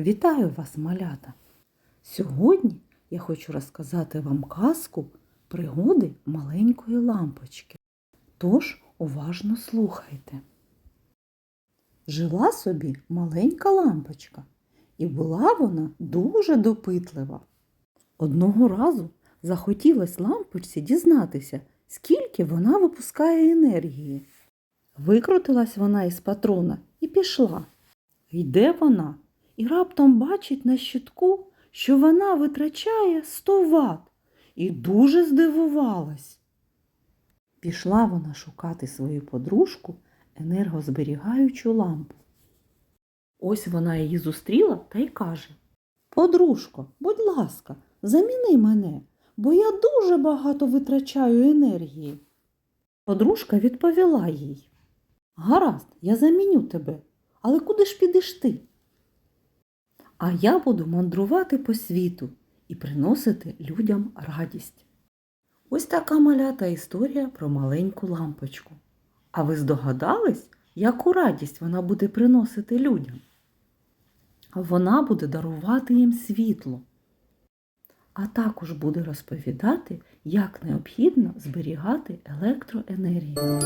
Вітаю вас, малята! Сьогодні я хочу розказати вам казку пригоди маленької лампочки. Тож уважно слухайте. Жила собі маленька лампочка, і була вона дуже допитлива. Одного разу захотілось лампочці дізнатися, скільки вона випускає енергії. Викрутилась вона із патрона і пішла. Йде вона і раптом бачить на щитку, що вона витрачає 100 ват, і дуже здивувалась. Пішла вона шукати свою подружку енергозберігаючу лампу. Ось вона її зустріла та й каже Подружко, будь ласка, заміни мене, бо я дуже багато витрачаю енергії. Подружка відповіла їй Гаразд, я заміню тебе, але куди ж підеш ти? А я буду мандрувати по світу і приносити людям радість. Ось така малята історія про маленьку лампочку. А ви здогадались, яку радість вона буде приносити людям? Вона буде дарувати їм світло, а також буде розповідати, як необхідно зберігати електроенергію.